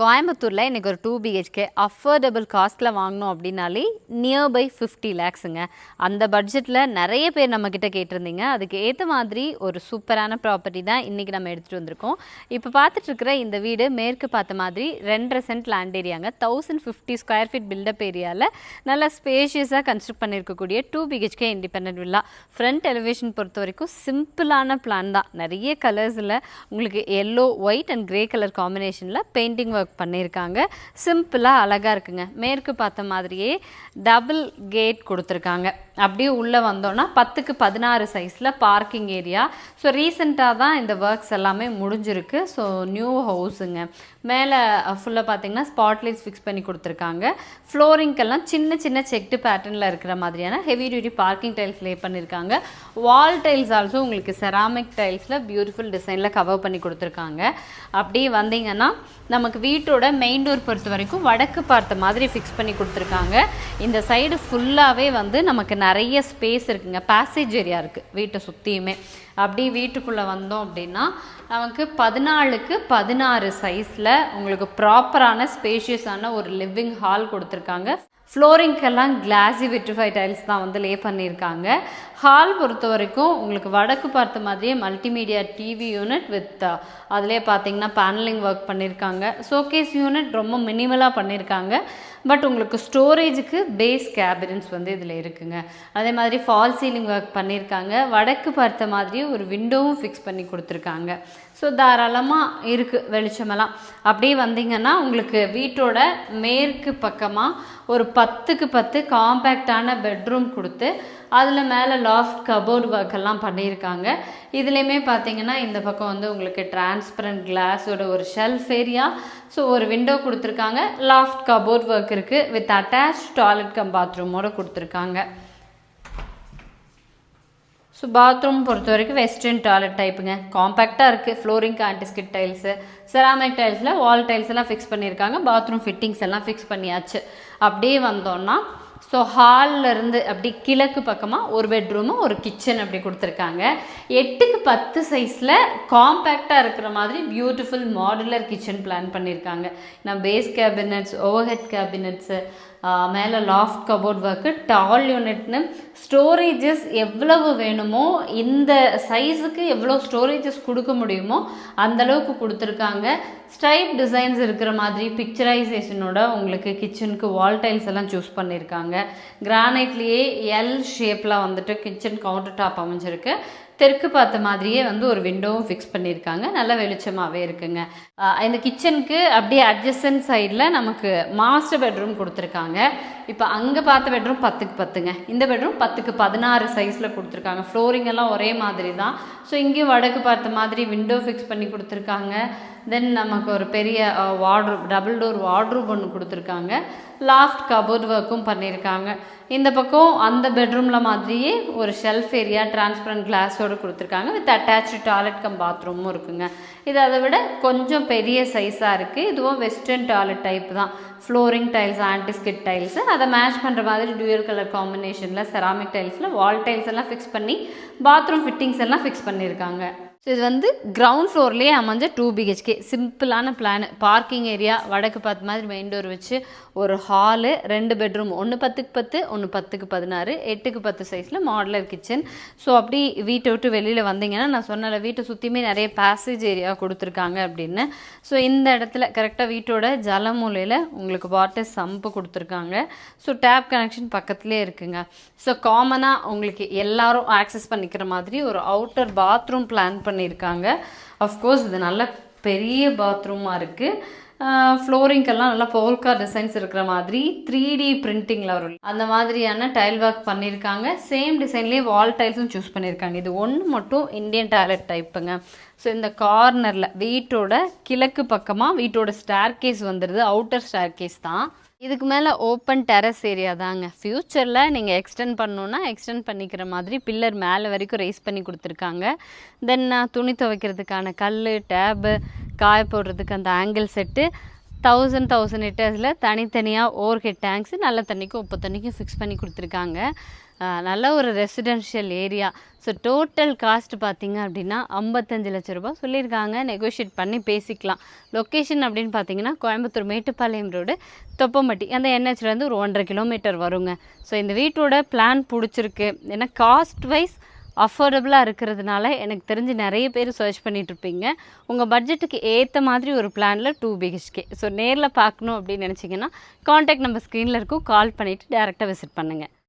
கோயம்புத்தூரில் இன்றைக்கி ஒரு டூ பிஹெச்கே அஃபோர்டபுள் காஸ்ட்டில் வாங்கினோம் அப்படின்னாலே நியர்பை ஃபிஃப்டி லேக்ஸுங்க அந்த பட்ஜெட்டில் நிறைய பேர் நம்மக்கிட்ட கேட்டிருந்தீங்க. அதுக்கு ஏற்ற மாதிரி ஒரு சூப்பரான ப்ராப்பர்ட்டி தான் இன்றைக்கி நம்ம எடுத்துகிட்டு வந்திருக்கோம். இப்போ பார்த்துட்ருக்கிற இந்த வீடு மேற்கு பார்த்த மாதிரி ரெண்டரை cent land ஏரியாங்க thousand fifty square feet build up ஏரியாவில் நல்லா ஸ்பேஷியஸாக கன்ஸ்ட்ரக்ட் பண்ணியிருக்கக்கூடிய two BHK independent villa front elevation பொறுத்த வரைக்கும் சிம்பிளான பிளான் தான். நிறைய கலர்ஸில் உங்களுக்கு yellow white and grey colour காம்பினேஷனில் பெயிண்டிங் ஒர்க் பண்ணியிருக்காங்க சிம்பிளாக அழகாக இருக்குங்க. மேற்கு பார்த்த மாதிரியே டபுள் கேட் கொடுத்துருக்காங்க. அப்படியே உள்ளே வந்தோன்னா பத்துக்கு பதினாறு சைஸில் பார்க்கிங் ஏரியா ஸோ ரீசெண்டாக தான் இந்த ஒர்க்ஸ் எல்லாமே முடிஞ்சிருக்கு. ஸோ நியூ ஹவுஸுங்க மேலே ஃபுல்லாக பார்த்தீங்கன்னா ஸ்பாட்லைட்ஸ் ஃபிக்ஸ் பண்ணி கொடுத்துருக்காங்க. ஃப்ளோரிங்க்கெல்லாம் சின்ன சின்ன செக்டு பேட்டர்னில் இருக்கிற மாதிரியான heavy duty parking tiles lay பண்ணியிருக்காங்க வால் டைல்ஸ் ஆல்சோ உங்களுக்கு செராமிக் டைல்ஸில் பியூட்டிஃபுல் டிசைனில் கவர் பண்ணி கொடுத்துருக்காங்க. அப்படியே வந்தீங்கன்னா நமக்கு வீட்டோட மெயின் டோர் பொறுத்த வரைக்கும் வடக்கு பார்த்த மாதிரி ஃபிக்ஸ் பண்ணி கொடுத்துருக்காங்க. இந்த சைடு ஃபுல்லாகவே வந்து நமக்கு நிறைய ஸ்பேஸ் இருக்குங்க. பேசேஜ் ஏரியா இருக்குது வீட்டை சுற்றியுமே அப்படி வீட்டுக்குள்ளே வந்தோம் அப்படின்னா நமக்கு பதினாலுக்கு பதினாறு சைஸில் உங்களுக்கு ப்ராப்பரான ஸ்பேஷியஸான ஒரு லிவிங் ஹால் கொடுத்துருக்காங்க. ஃப்ளோரிங்க்கெல்லாம் கிளாஸி விட்ரிஃபை டைல்ஸ் தான் வந்து லே பண்ணியிருக்காங்க. ஹால் பொறுத்த வரைக்கும் உங்களுக்கு வடக்கு பார்த்த மாதிரியே மல்டிமீடியா டிவி யூனிட் வித் அதிலே பார்த்தீங்கன்னா பேனலிங் ஒர்க் பண்ணியிருக்காங்க. ஷோகேஸ் யூனிட் ரொம்ப மினிமலாக பண்ணியிருக்காங்க. பட் உங்களுக்கு ஸ்டோரேஜுக்கு பேஸ் கேபினட்ஸ் வந்து இதில் இருக்குங்க. அதே மாதிரி ஃபால் சீலிங் ஒர்க் பண்ணியிருக்காங்க. வடக்கு பார்த்த மாதிரியே ஒரு விண்டோவும் ஃபிக்ஸ் பண்ணி கொடுத்துருக்காங்க. ஸோ தாராளமாக இருக்குது வெளிச்சமெல்லாம். அப்படியே வந்தீங்கன்னா உங்களுக்கு வீட்டோட மேற்கு பக்கமாக ஒரு பத்துக்கு பத்து காம்பேக்டான பெட்ரூம் கொடுத்து அதில் மேலே லாஃப்ட் கபோர்ட் ஒர்க் எல்லாம் பண்ணியிருக்காங்க. இதுலேயுமே பார்த்தீங்கன்னா இந்த பக்கம் வந்து உங்களுக்கு டிரான்ஸ்பரண்ட் கிளாஸோட ஒரு ஷெல்ஃப் ஏரியா ஸோ ஒரு விண்டோ கொடுத்துருக்காங்க. லாஃப்ட் கபோர்ட் ஒர்க் இருக்குது வித் அட்டாச் டாய்லெட் கம் பாத்ரூமோடு கொடுத்துருக்காங்க. ஸோ பாத்ரூம் பொறுத்த வரைக்கும் வெஸ்டர்ன் டாய்லெட் டைப்புங்க காம்பேக்டாக இருக்குது ஃப்ளோரிங் ஆன்டிஸ்கிட் டைல்ஸு செராமிக் டைல்ஸில் வால் டைல்ஸ் எல்லாம் ஃபிக்ஸ் பண்ணியிருக்காங்க. பாத்ரூம் ஃபிட்டிங்ஸ் எல்லாம் ஃபிக்ஸ் பண்ணியாச்சு. அப்படியே வந்தோன்னா ஸோ இருந்து அப்படி கிழக்கு பக்கமாக ஒரு பெட்ரூமு ஒரு கிச்சன் அப்படி கொடுத்துருக்காங்க. எட்டுக்கு பத்து சைஸில் காம்பேக்டாக இருக்கிற மாதிரி பியூட்டிஃபுல் மாடுலர் கிச்சன் பிளான் பண்ணியிருக்காங்க நான் பேஸ் கேபினட்ஸ் ஓவர்ஹெட் கேபினட்ஸு மேலே லாஃப்ட் கபோர்ட் ஒர்க்கு டால் யூனிட்னு ஸ்டோரேஜஸ் எவ்வளவு வேணுமோ இந்த சைஸுக்கு எவ்வளோ ஸ்டோரேஜஸ் கொடுக்க முடியுமோ அந்தளவுக்கு கொடுத்துருக்காங்க. ஸ்டைப் டிசைன்ஸ் இருக்கிற மாதிரி பிக்சரைசேஷனோட உங்களுக்கு கிச்சனுக்கு வால் டைல்ஸ் எல்லாம் சூஸ் பண்ணியிருக்காங்க கிரானைட்லேயே எல் ஷேப்பில் வந்துட்டு கிச்சன் கவுண்டர் டாப் அமைஞ்சிருக்கு. தெற்கு பார்த்த மாதிரியே வந்து ஒரு விண்டோவும் ஃபிக்ஸ் பண்ணியிருக்காங்க. நல்ல வெளிச்சமாகவே இருக்குங்க. இந்த கிச்சனுக்கு அப்படியே அட்ஜஸ்டன் சைடில் நமக்கு மாஸ்டர் பெட்ரூம் கொடுத்துருக்காங்க. இப்போ அங்கே பார்த்த பெட்ரூம் பத்துக்கு பத்துங்க. இந்த பெட்ரூம் பத்துக்கு பதினாறு சைஸில் கொடுத்துருக்காங்க. ஃப்ளோரிங் எல்லாம் ஒரே மாதிரி தான் ஸோ இங்கேயும் வடக்கு பார்த்த மாதிரி விண்டோ ஃபிக்ஸ் பண்ணி கொடுத்துருக்காங்க. தென் நமக்கு ஒரு பெரிய வார்ட்ரூப் டபுள் டோர் வார்ட்ரூப் ஒன்று கொடுத்துருக்காங்க. லாஃப்ட் கபோர்ட் ஒர்க்கும் பண்ணியிருக்காங்க. இந்த பக்கம் அந்த பெட்ரூமில் மாதிரியே ஒரு ஷெல்ஃப் ஏரியா டிரான்ஸ்பரண்ட் கிளாஸோட கொடுத்துருக்காங்க. வித் அட்டாச்சு டாய்லெட் கம் பாத்ரூமும் இருக்குங்க. இது அதை விட கொஞ்சம் பெரிய சைஸாக இருக்குது இதுவும் வெஸ்டர்ன் டாய்லெட் டைப் தான். ஃப்ளோரிங் டைல்ஸ் ஆன்டிஸ்கிட் டைல்ஸு அதை மேட்ச் பண்ணுற மாதிரி டியூயல் கலர் காம்பினேஷனில் செராமிக் டைல்ஸில் வால் டைல்ஸ் எல்லாம் ஃபிக்ஸ் பண்ணி பாத்ரூம் ஃபிட்டிங்ஸ் எல்லாம் ஃபிக்ஸ் பண்ணியிருக்காங்க ஸோ இது வந்து கிரவுண்ட் ஃப்ளோர்லேயே அமைஞ்ச டூ பிஹெச்கே சிம்பிளான பிளான் பார்க்கிங் ஏரியா வடக்கு பார்த்த மாதிரி மெயின் டோர் வச்சு ஒரு ஹாலு ரெண்டு பெட்ரூம் ஒன்று பத்துக்கு பத்து ஒன்று பத்துக்கு பதினாறு. எட்டுக்கு பத்து சைஸில் மாடலர் கிச்சன் ஸோ அப்படி வீட்டை விட்டு வெளியில் வந்தீங்கன்னா நான் சொன்னல வீட்டை சுற்றியுமே நிறைய பேசேஜ் ஏரியா கொடுத்துருக்காங்க அப்படின்னு. ஸோ இந்த இடத்துல கரெக்டாக வீட்டோட ஜலமூலையில் உங்களுக்கு வாட்டர் சம்பு கொடுத்துருக்காங்க. ஸோ டேப் கனெக்ஷன் பக்கத்துலேயே இருக்குங்க. ஸோ காமனாக உங்களுக்கு எல்லாரும் ஆக்சஸ் பண்ணிக்கிற மாதிரி ஒரு அவுட்டர் பாத்ரூம் பிளான் பண்ணியிருக்காங்க. அஃப்கோர்ஸ் இது நல்ல பெரிய பாத்ரூமாக இருக்குது ஃப்ளோரிங்கெல்லாம் நல்லா போல்கா டிசைன்ஸ் இருக்கிற மாதிரி த்ரீ டி பிரிண்டிங்கில் வரும் அந்த மாதிரியான டைல் ஒர்க் பண்ணியிருக்காங்க. சேம் டிசைன்லேயே வால் டைல்ஸும் சூஸ் பண்ணியிருக்காங்க. இது ஒன்று மட்டும் இந்தியன் டாய்லெட் டைப்புங்க ஸோ இந்த கார்னரில் வீட்டோட கிழக்கு பக்கமாக வீட்டோட ஸ்டார் கேஸ் வந்துடுது அவுட்டர் ஸ்டார் கேஸ் தான். இதுக்கு மேலே ஓப்பன் டெரஸ் ஏரியா தாங்க. ஃப்யூச்சரில் நீங்கள் எக்ஸ்டெண்ட் பண்ணணுன்னா எக்ஸ்டெண்ட் பண்ணிக்கிற மாதிரி பில்லர் மேலே வரைக்கும் ரைஸ் பண்ணி கொடுத்துருக்காங்க. தென் துணி துவைக்கிறதுக்கான கல் டேபு காய போடுறதுக்கு அந்த ஆங்கிள் செட்டு தௌசண்ட் தௌசண்ட் லிட்டர்ஸில் தனித்தனியாக ஓவர்ஹெட் டேங்க்ஸு நல்ல தண்ணிக்கும் உப்பு தண்ணிக்கும் ஃபிக்ஸ் பண்ணி கொடுத்துருக்காங்க. நல்ல ஒரு residential area so total cost பார்த்தீங்க அப்படின்னா ஐம்பத்தஞ்சு லட்ச ரூபாய் சொல்லியிருக்காங்க. நெகோஷியேட் பண்ணி பேசிக்கலாம். லொக்கேஷன் அப்படின்னு பார்த்தீங்கன்னா கோயம்புத்தூர் மேட்டுப்பாளையம் ரோடு தொப்பம்பட்டி. அந்த என்ஹெச்லேருந்து ஒரு ஒன்றரை கிலோமீட்டர் வருங்க. ஸோ இந்த வீட்டோட பிளான் பிடிச்சிருக்கு. ஏன்னா காஸ்ட் வைஸ் அஃபோர்டபுளாக இருக்கிறதுனால எனக்கு தெரிஞ்சு நிறைய பேர் சர்ச் பண்ணிகிட்ருப்பீங்க உங்கள் பட்ஜெட்டுக்கு ஏற்ற மாதிரி ஒரு பிளானில் டூ பிஹெச்கே ஸோ நேரில் பார்க்கணும் அப்படின்னு நினச்சிங்கன்னா காண்டாக்ட் நம்பர் ஸ்க்ரீனில் இருக்கும். கால் பண்ணிவிட்டு டேரெக்டாக விசிட் பண்ணுங்கள்